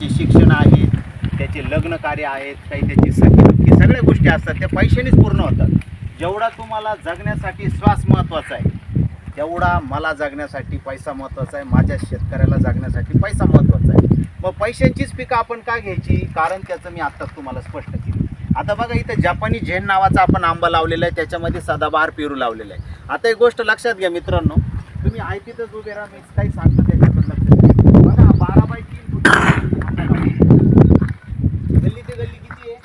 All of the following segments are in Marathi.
जे शिक्षण आहेत त्याचे लग्न कार्य आहेत काही त्याची सखी सगळ्या गोष्टी असतात त्या पैशानेच पूर्ण होतात. जेवढा तुम्हाला जगण्यासाठी श्वास महत्त्वाचा आहे तेवढा मला जगण्यासाठी पैसा महत्त्वाचा आहे माझ्या शेतकऱ्याला जगण्यासाठी पैसा महत्त्वाचा आहे. मग पैशांचीच पिकं आपण का घ्यायची? कारण त्याचं मी आत्ताच तुम्हाला स्पष्ट केलं. आता बघा इथं जपानी झेन नावाचा आपण आंबा लावलेला आहे त्याच्यामध्ये सदाबहार पेरू लावलेला आहे. आता एक गोष्ट लक्षात घ्या मित्रांनो तुम्ही आहे उभे राहा मी काही सांगतो त्याच्यातून लक्षात घ्या बघा हा बारा बाय तीन फूट आंबा लावलेला आहे. गल्ली ते गल्ली किती आहे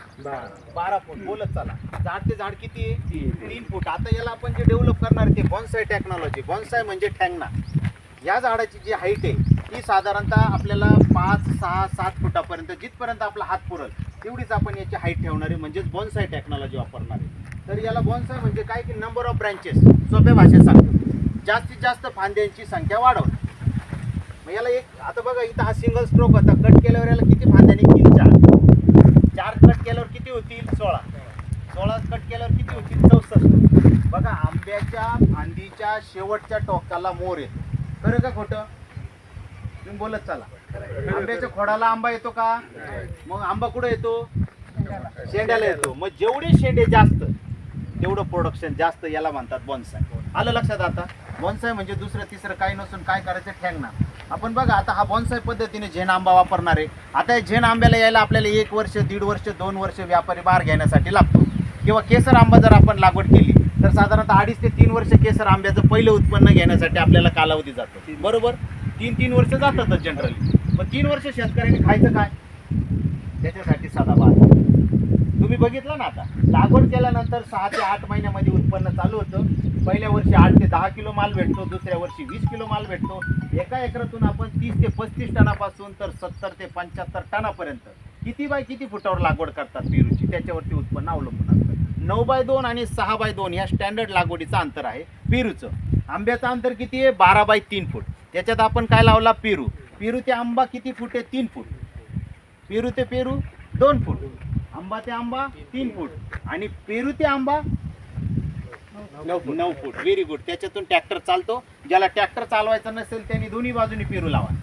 बारा फूट बोलत चला. झाड ते झाड किती आहे? तीन फूट. आता याला आपण जे डेव्हलप करणार आहे ते बॉन्साय टेक्नॉलॉजी बॉन्साय म्हणजे ठँगना या झाडाची जी हाईट आहे ती साधारणतः आपल्याला पाच सहा सात फुटापर्यंत जिथपर्यंत आपला हात पुरल तेवढीच आपण याची हाईट ठेवणार आहे. म्हणजेच बॉन्साय टेक्नॉलॉजी वापरणार आहे. तर याला बॉन्साय म्हणजे काय की नंबर ऑफ ब्रँचेस सोप्या भाषेत सांगतो. जास्तीत जास्त फांद्यांची संख्या वाढवणं. मग याला एक आता बघा इथं हा सिंगल स्ट्रोक होता. कट केल्यावर याला किती फांद्या निघतील चार. चार कट केल्यावर होतील? सोळा. सोळा कट केल्यावर किती होतील? चौसष्ट. बघा आंब्याच्या फांदीच्या शेवटच्या टोकाला मोर येतो. खरं का खोटं? तुम्ही बोलत चला. आंब्याच्या खोडाला आंबा येतो का? मग आंबा कुठं येतो? शेंड्याला येतो. मग जेवढे शेंडे जास्त तेवढं प्रोडक्शन जास्त याला म्हणतात बॉन्साय आलं लक्षात आता? बॉन्साय म्हणजे दुसरं तिसरं काही नसून काय करायचं ठेंगणार. आपण बघा आता हा बॉन्साय पद्धतीने झेन आंबा वापरणार आहे. आता झेन आंब्याला यायला आपल्याला एक वर्ष दीड वर्ष दोन वर्ष व्यापारी बाहेर घेण्यासाठी लागतो. किंवा केसर आंबा जर आपण लागवड केली तर साधारणतः अडीच ते तीन वर्ष केसर आंब्याचं पहिलं उत्पन्न घेण्यासाठी आपल्याला कालावधी जातो. बरोबर? तीन तीन वर्ष जातातच जनरली मग तीन वर्ष शेतकऱ्यांनी खायचं काय? त्याच्यासाठी साधा बार तुम्ही बघितलं ना आता? लागवड केल्यानंतर सहा ते आठ महिन्यामध्ये उत्पन्न चालू होतं. पहिल्या वर्षी आठ ते दहा किलो माल भेटतो दुसऱ्या वर्षी वीस किलो माल भेटतो. एका एकरातून आपण तीस ते पस्तीस टनापासून तर सत्तर ते पंच्याहत्तर टनापर्यंत किती बाय किती फुटावर लागवड करतात पेरूची? त्याच्यावरती उत्पन्न अवलंबून असतं. नऊ बाय दोन आणि सहा बाय दोन ह्या स्टँडर्ड लागवडीचं अंतर आहे पेरूचं. आंब्याचं अंतर किती आहे? बारा बाय तीन फूट. त्याच्यात आपण काय लावला? पेरू. पेरू ते आंबा किती फूट आहे? तीन फूट. पेरू ते पेरू दोन फूट. आंबा ते आंबा तीन फूट. आणि पेरू ते आंबा नऊ फूट. नऊ फूट. व्हेरी गुड त्याच्यातून ट्रॅक्टर चालतो. ज्याला ट्रॅक्टर चालवायचा नसेल त्यांनी दोन्ही बाजूनी पेरू लावा.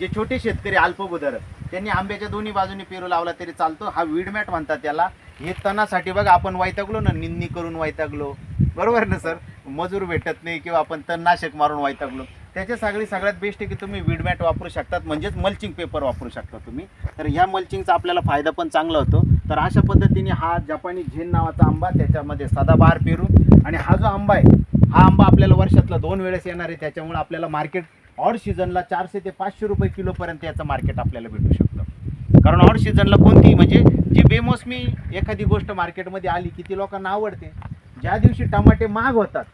जे छोटे शेतकरी अल्पभूधारक त्यांनी आंब्याच्या दोन्ही बाजूनी पेरू लावला तरी चालतो. हा विडमॅट म्हणतात त्याला. हे तणासाठी बघा आपण वैतागलो ना निंदणी करून वैतागलो. बरोबर ना सर? मजूर भेटत नाही किंवा आपण तणनाशक मारून वैतागलो. त्याच्या सगळी सगळ्यात बेस्ट आहे की तुम्ही विडमॅट वापरू शकतात म्हणजेच मल्चिंग पेपर वापरू शकता तुम्ही. तर ह्या मल्चिंगचा आपल्याला फायदा पण चांगला होतो. तर अशा पद्धतीने हा जपानी झेन नावाचा आंबा त्याच्यामध्ये सदाबहार पेरू आणि हा जो आंबा आहे हा आंबा आपल्याला वर्षातला दोन वेळेस येणार आहे. त्याच्यामुळे आपल्याला मार्केट ऑड सीझनला चारशे ते पाचशे रुपये किलोपर्यंत याचं मार्केट आपल्याला भेटू शकतं. कारण ऑड सीझनला कोणती म्हणजे जी बेमोसमी एखादी गोष्ट मार्केटमध्ये आली की ती लोकांना आवडते. ज्या दिवशी टमाटे महाग होतात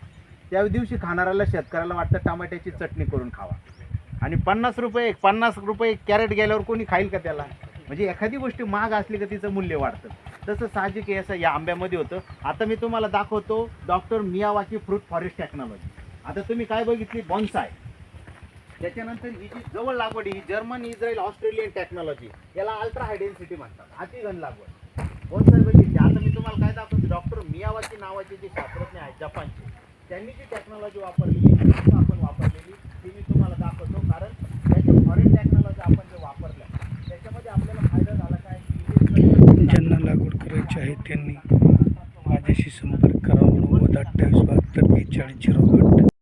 त्या दिवशी खाणाऱ्याला शेतकऱ्याला वाटतं टमाट्याची चटणी करून खावा. आणि पन्नास रुपये पन्नास रुपये कॅरेट गेल्यावर कोणी खाईल का त्याला? म्हणजे एखादी गोष्ट महाग असली का तिचं मूल्य वाढतं. तसं साहजिक आहे असं या आंब्यामध्ये होतं. आता मी तुम्हाला दाखवतो doctor Miyawaki fruit forest technology. आता तुम्ही काय बघितली? बॉन्साय. त्याच्यानंतर ही जी जवळ लागवड ही जर्मन इस्रायल ऑस्ट्रेलियन टेक्नॉलॉजी याला अल्ट्रा हाय डेन्सिटी म्हणतात. अतिघन लागवड. बॉन्साय बघितली. आता मी तुम्हाला काय दाखवतो? डॉक्टर मियावाकी नावाचे जे शास्त्रज्ञ आहेत जपानचे त्यांनी जी टेक्नॉलॉजी वापरलेली आपण वापरलेली. ती मी तुम्हाला दाखवतो कारण त्याच्या फॉरेन टेक्नॉलॉजी आपण जे वापरल्या त्याच्यामध्ये आपल्याला फायदा झाला काय? ज्यांना लागवड करायची आहे त्यांनी माझ्याशी संपर्क करावा नव्वद अठ्ठावीस बहात्तर बेचाळीस झिरो